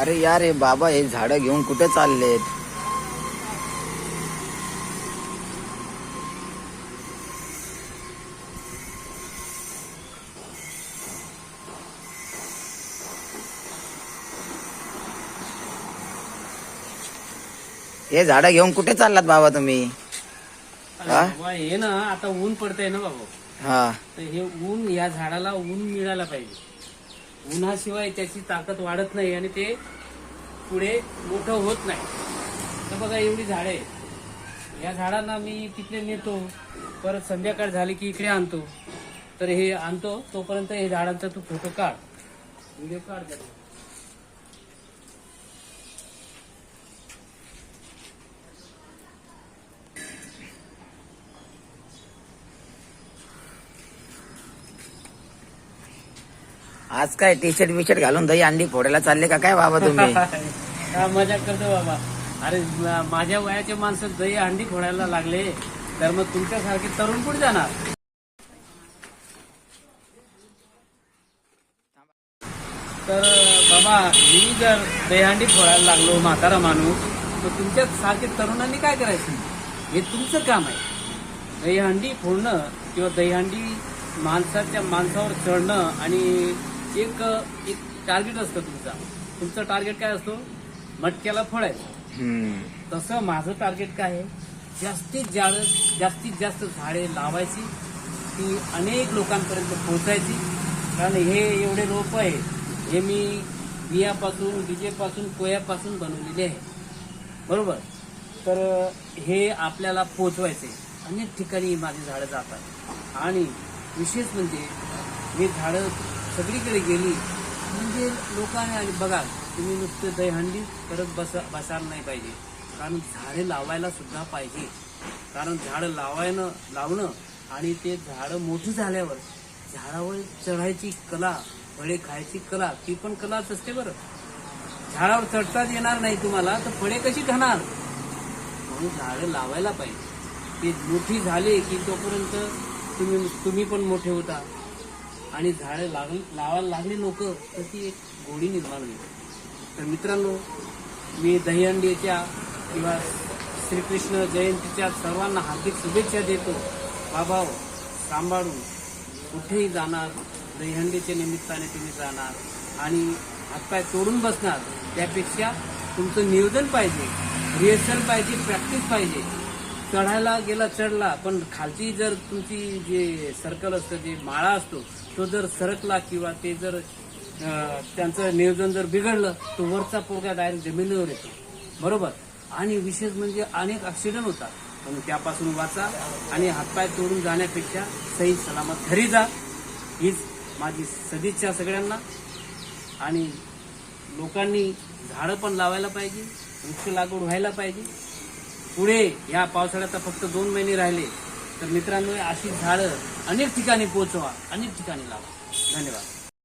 अरे यार हे बाबा हे झाडं घेऊन कुठे चाललेत? हे झाडं घेऊन कुठे चाललात बाबा तुम्ही? हा? बाबा हे ना आता ऊन पडतंय ना बाबा. हा. तर हे ऊन या झाडाला ऊन मिळायला पाहिजे. उन्हाशिवाय त्याची ताकद वाढत नाही आणि ते पुढे मोठं होत नाही. तर बघा एवढी झाडं. आहे या झाडांना मी तिकडे नेतो परत संध्याकाळ झाली की इकडे आणतो. तर हे आणतो तोपर्यंत हे झाडांचा तू फोटो काढ. व्हिडिओ काढ आज काय टी शर्ट बिशर्ट घालून दही अंडी फोडायला चालले का? काय बाबा तुम्ही? मजा करतो बाबा. अरे माझ्या वयाचे माणसं दही अंडी फोडायला लागले तर मग तुमच्यासारखे तरुण कुठे जाणार? तर बाबा मी जर दहीहंडी फोडायला लागलो म्हातारा माणूस तर तुमच्या सारखे तरुणांनी काय करायचं? हे तुमचं काम आहे. दहीहंडी फोडणं किंवा दहीहंडी माणसाच्या माणसावर चढणं आणि एक एक टार्गेट असतं तुमचा. तुमचं टार्गेट काय असतो? मटक्याला हम्म. तसं माझं टार्गेट काय आहे? जास्तीत जास्त जास्तीत जास्त झाडे लावायची ती अनेक लोकांपर्यंत पोहोचायची. कारण हे एवढे रोप आहे हे मी बियापासून विजेपासून कोयापासून बनवलेले आहे. बरोबर? तर हे आपल्याला पोचवायचे अनेक ठिकाणी माझी झाडं जातात. आणि विशेष म्हणजे हे झाडं सगळीकडे गेली म्हणजे लोकांनी आणि बघा तुम्ही नुसतं दहीहंडी करत बस बसायला नाही पाहिजे. कारण झाडे लावायला सुद्धा पाहिजे. कारण झाडं लावायनं लावणं आणि ते झाडं मोठी झाल्यावर झाडावर चढायची कला फळे खायची कला ती पण कलाच असते बरं. झाडावर चढताच येणार नाही तुम्हाला तर फळे कशी खाणार? म्हणून झाडं लावायला पाहिजे. ते मोठी झाले की तोपर्यंत तुम्ही तुम्ही पण मोठे होता. आणि झाडं लागली लावायला लागली लोक तर ती एक गोडी निर्माण होईल. तर मित्रांनो मी दहीहंडीच्या किंवा श्रीकृष्ण जयंतीच्या सर्वांना हार्दिक शुभेच्छा देतो. बाबा सांभाळून कुठेही जाणार दहीहंडीच्या निमित्ताने तुम्ही जाणार आणि हातपाय तोडून बसणार त्यापेक्षा तुमचं नियोजन पाहिजे रिहर्सल पाहिजे प्रॅक्टिस पाहिजे. चढायला गेला चढला पण खालची जर तुमची जे सर्कल असतं जे माळा असतो तो जर सरकला किंवा ते जर त्यांचं नियोजन जर बिघडलं तो वरचा पोरगा डायरेक्ट जमिनीवर येतो. बरोबर? आणि विशेष म्हणजे अनेक ऍक्सिडेंट होतात. पण त्यापासून वाचा आणि हातपाय तोडून जाण्यापेक्षा सही सलामत घरी जा. हीच माझी सदिच्छा सगळ्यांना. आणि लोकांनी झाडं पण लावायला पाहिजे वृक्ष लागवड व्हायला पाहिजे. पुढे या पावसाळ्यात फक्त दोन महिने राहिले तर मित्रांनो अशी झाडं अनेक ठिकाणी पोहोचवा अनेक ठिकाणी लावा. धन्यवाद.